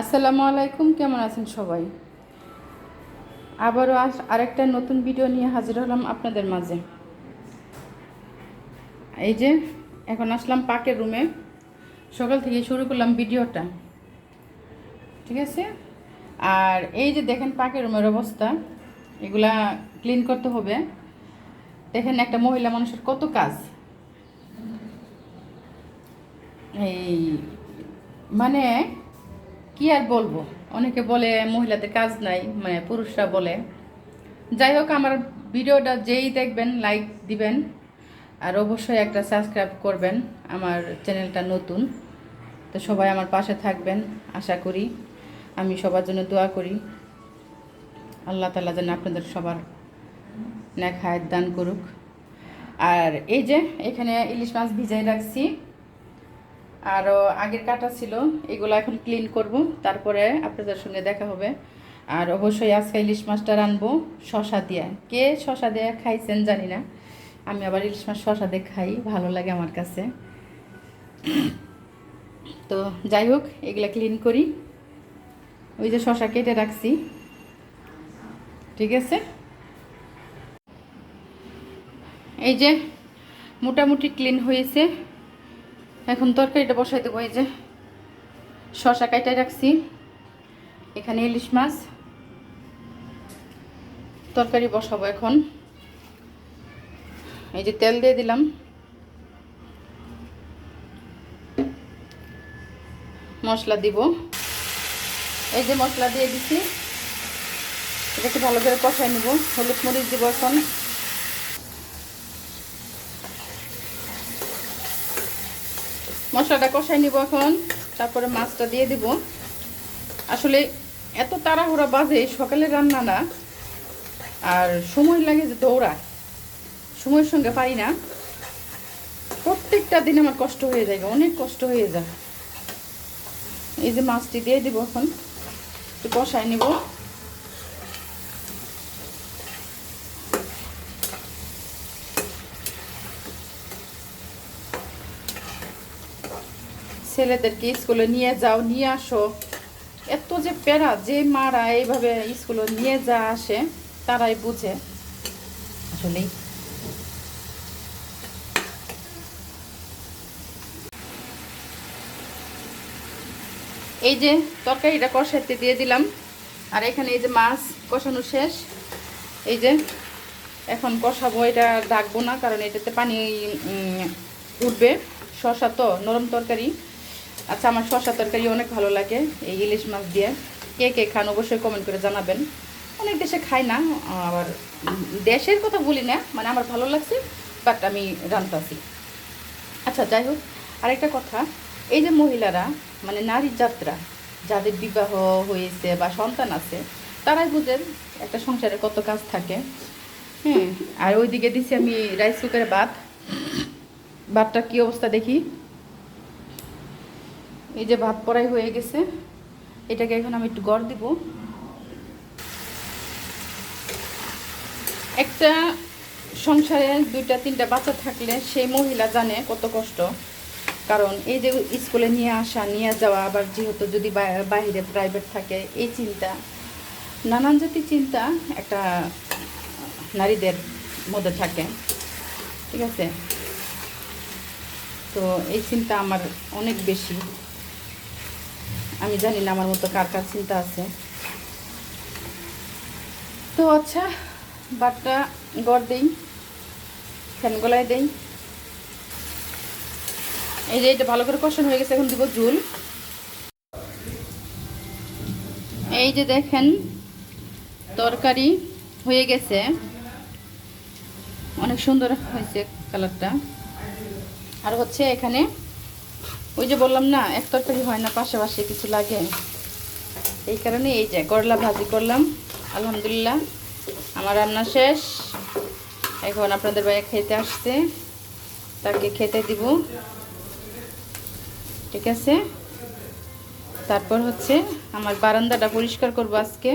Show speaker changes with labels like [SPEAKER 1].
[SPEAKER 1] আসসালামু আলাইকুম, কেমন আছেন সবাই? আবারও আস আরেকটা নতুন ভিডিও নিয়ে হাজির হলাম আপনাদের মাঝে। এই যে, এখন আসলাম পাকের রুমে। সকাল থেকে শুরু করলাম ভিডিওটা। ঠিক আছে? আর এই যে দেখেন পাকের রুমের অবস্থা, এগুলা ক্লিন করতে হবে। দেখেন একটা মহিলা মানুষের কত কাজ। এই মানে কি আর বলব? অনেকে বলে মহিলাদের কাজ নাই মানে পুরুষরা বলে। যাই হোক, আমার ভিডিওটা যেই দেখবেন লাইক দিবেন, আর অবশ্যই একটা সাবস্ক্রাইব করবেন আমার চ্যানেলটা নতুন। তো সবাই আমার পাশে থাকবেন, আশা করি। আমি সবার জন্য দোয়া করি। আল্লাহ তালা যেন আপনাদের সবার হায়াত দান করুক। আর এই যে, এখানে ইলিশ মাছ ভিজাই রাখছি। আরও আগের কাটা ছিল, এগুলো এখন ক্লিন করব। তারপরে আপনাদের সঙ্গে দেখা হবে। আর অবশ্যই আজকে ইলিশ মাছটা রানবো শশা দিয়ে। কে শশা দিয়ে খাইছেন জানি না। আমি আবার ইলিশ মাছ শশা দিয়ে খাই, ভালো লাগে আমার কাছে। তো যাই হোক, এগুলা ক্লিন করি। ওই যে শশা কেটে রাখছি। ঠিক আছে? এই যে মোটামুটি ক্লিন হয়েছে। এখন তরকারিটা বসাই দেবো, এই যে শশা কাটাই রাখছি। এখানে ইলিশ মাছ। তরকারি বসাবো এখন। এই যে তেল দিয়ে দিলাম। মশলা দিব। এই যে মশলা দিয়ে দিছি। এটা একটু ভালো করে কষাই নেব। হলুদ মরিচ দিব এখন। মশলাটা কষাই নিব এখন, তারপরে মাছটা দিয়ে দিব। আসলে এত তাড়াহুড়া বাজে, সকালে রান্না না, আর সময় লাগে যে দৌড়া সময়ের সঙ্গে পারি না। প্রত্যেকটা দিন আমার কষ্ট হয়ে যায় অনেক কষ্ট হয়ে যায়। এই যে মাছটি দিয়ে দিব এখন, একটু কষাই নিব। ছেলেদেরকে স্কুলে নিয়ে যাও, নিয়ে আসো। এত যে প্যারা, যে মারা এইভাবে স্কুলে নিয়ে যা আসে, তারাই বুঝে। আসলেই। এই যে তরকারিটা কষাইতে দিয়ে দিলাম। আর এখানে এই যে মাছ কষানো শেষ। এই যে এখন কষাবো, এটা ডাকবো না, কারণ এটাতে পানি উঠবে। শশা তো, নরম তরকারি। আচ্ছা আমার শশা তরকারি অনেক ভালো লাগে, এই ইলিশ মাছ দিয়ে। কে কে খান অবশ্যই কমেন্ট করে জানাবেন। অনেক দেশে খাই না, আবার দেশের কথা বলি না মানে আমার ভালো লাগছে বাট আমি রান্তাছি। আচ্ছা যাই হোক, আরেকটা কথা, এই যে মহিলারা মানে নারী যাত্রা, যাদের বিবাহ হয়েছে বা সন্তান আছে, তারাই বুঝেন একটা সংসারে কত কাজ থাকে। হ্যাঁ আর ওইদিকে দিছি আমি রাইস কুকারে ভাত। ভাতটা কী অবস্থা দেখি? এই যে ভাত পড়াই হয়ে গেছে, এটাকে এখন আমি একটু গড় দিব। একটা সংসারে দুইটা, তিনটা বাচ্চা থাকলে সেই মহিলা জানে কত কষ্ট। কারণ এই যে স্কুলে নিয়ে আসা, নিয়ে যাওয়া, আবার যেহেতু যদি বাইরে প্রাইভেট থাকে, এই চিন্তা, নানান জাতি চিন্তা একটা নারীদের মধ্যে থাকে। ঠিক আছে? তো এই চিন্তা আমার অনেক বেশি। আমি জানি না আমার মতো কার কার চিন্তা আছে। তো আচ্ছা বাটটা গড় দিই, ফ্যান গলায় দেই। এই যে এটা ভালো করে কষানো হয়ে গেছে, এখন দিব ঝুল এই যে দেখেন, তরকারি হয়ে গেছে। অনেক সুন্দর হয়েছে কালারটা। আর হচ্ছে এখানে ওই যে বললাম না, এক তরকারি হয় না, পাশাপাশি কিছু লাগে। এই কারণে এই যে করলা ভাজি করলাম, আলহামদুলিল্লাহ। আমার রান্না শেষ। এখন আপনাদের বাইরে খেতে আসতে তাকে খেতে দিব। ঠিক আছে? তারপর হচ্ছে আমার বারান্দাটা পরিষ্কার করব আজকে।